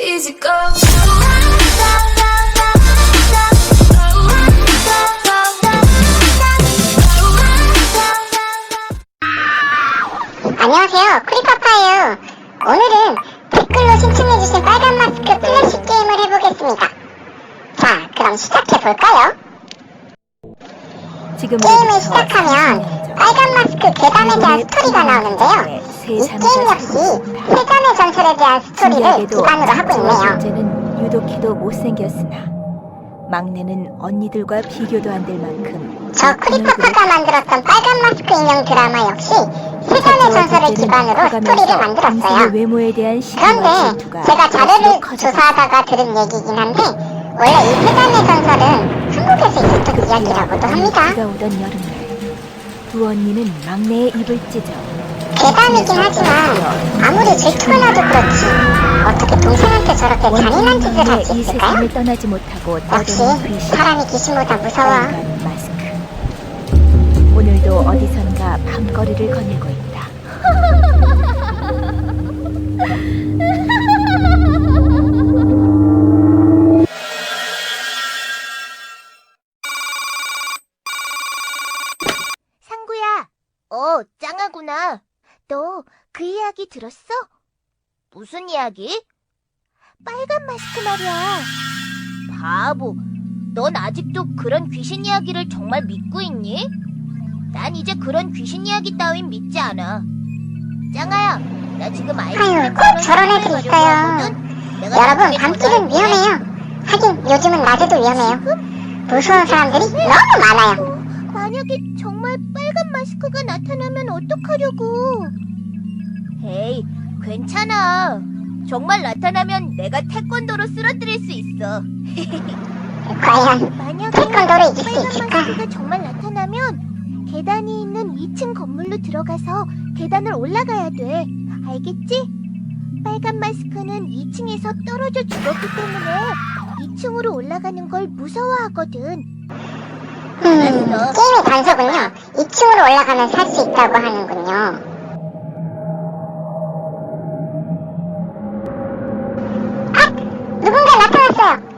easy go. 안녕하세요. 크리파파예요. 오늘은 댓글로 신청해주신 빨간 마스크 플래시 게임을 해보겠습니다. 자, 그럼 시작해볼까요? 게임을 시작하면 빨간 마스크 계단에 대한 스토리가 나오는데요. 이 게임 역시 세잔의 전설에 대한 스토리를 기반으로 하고 있네요. 유독히도 못생겼으나 막내는 언니들과 비교도 안 될 만큼 저 크리파파가 만들었던 빨간 마스크 인형 드라마 역시 세잔의 전설을 기반으로 스토리를 만들었어요. 그런데 제가 자료를. 조사하다가 들은 얘기긴 한데 원래 이 세잔의 전설은 이야기라고도 합니다. 비가 오던 여름날 두 언니는 막내의 입을 찢어 대담이긴 하지만 아무리 질투가 나도 그렇지 어떻게 동생한테 저렇게 잔인한 짓을 할수이 있을까요? 세상을 떠나지 못하고 역시 떠도는 귀신 사람이 귀신보다 무서워. 빨간 마스크 오늘도 어디선가 밤거리를 거닐고 있다 어, 짱하구나. 너 그 이야기 들었어? 무슨 이야기? 빨간 마스크 말이야. 바보, 넌 아직도 그런 귀신 이야기를 정말 믿고 있니? 난 이제 그런 귀신 이야기 따윈 믿지 않아. 짱아야, 나 지금 아유, 아이스크림 꼭 저런 애들 있어요. 여러분 밤길은. 위험해요. 하긴 요즘은 낮에도 위험해요. 무서운 사람들이 너무 많아요. 어, 만약에 정말 빨간 마스크가 나타나면 어떡하려고? 에이, 괜찮아. 정말 나타나면 내가 태권도로 쓰러뜨릴 수 있어. 과연 만약에 태권도를 이길 수 빨간 있을까? 마스크가 정말 나타나면 계단이 있는 2층 건물로 들어가서 계단을 올라가야 돼. 알겠지? 빨간 마스크는 2층에서 떨어져 죽었기 때문에 2층으로 올라가는 걸 무서워하거든. 음, 게임의 단서군요. 2층으로 올라가면 살 수 있다고 하는군요. 아! 누군가 나타났어요.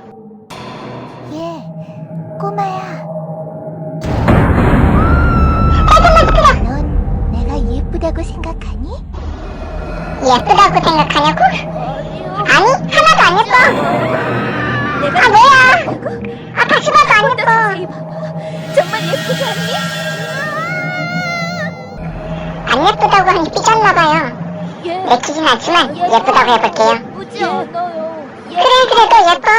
예, 꼬마야. 빨간 마스크다! 넌 내가 예쁘다고 생각하니? 예쁘다고 생각하냐고? 안 예쁘다고 하니 삐졌나봐요. 예. 내키진 않지만 예쁘다고 해볼게요. 않아요. 예. 그래, 그래도 예뻐.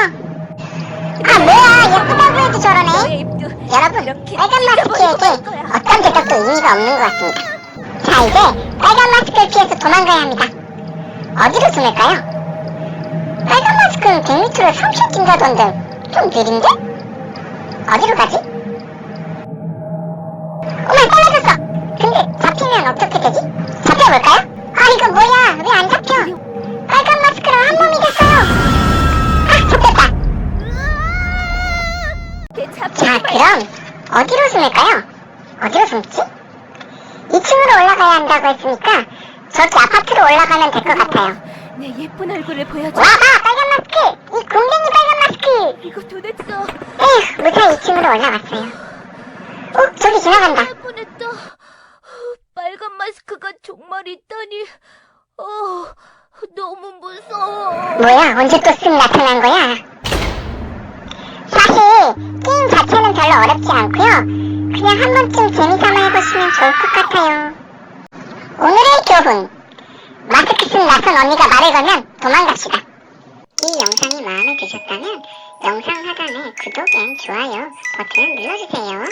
아, 뭐야. 예쁘다고 해도 저러네. 너의 입도 여러분, 이렇게 빨간 마스크에게 찢어버리고 갈 거야. 어떤 대답도 의미가 없는 것 같습니다. 자, 이제 빨간 마스크를 피해서 도망가야 합니다. 어디로 숨을까요? 빨간 마스크는 100m를 3초 뛴다던데 좀 느린데? 어디로 가지? 잡히면 어떻게 되지? 잡혀볼까요? 아, 이거 뭐야? 왜 안 잡혀? 빨간 마스크랑 한 몸이 됐어요! 아, 잡혔다! 자. 그럼 어디로 숨을까요? 어디로 숨지? 2층으로 올라가야 한다고 했으니까 저기 아파트로 올라가면 될 것 같아요. 내 예쁜 얼굴을 보여줘 와봐, 빨간 마스크! 이 공댕이 빨간 마스크! 이거 도대체 에휴, 무사히 2층으로 올라갔어요. 어, 저기 지나간다. 뻔했다. 마스크가 정말 있다니. 어, 너무 무서워. 뭐야, 언제 또 쓱 나타난 거야? 사실 게임 자체는 별로 어렵지 않고요. 그냥 한 번쯤 재미삼아 해보시면 좋을 것 같아요. 오늘의 교훈. 마스크 쓴 낯선 언니가 말을 걸면 도망갑시다. 이 영상이 마음에 드셨다면 영상 하단에 구독 앤 좋아요 버튼을 눌러주세요.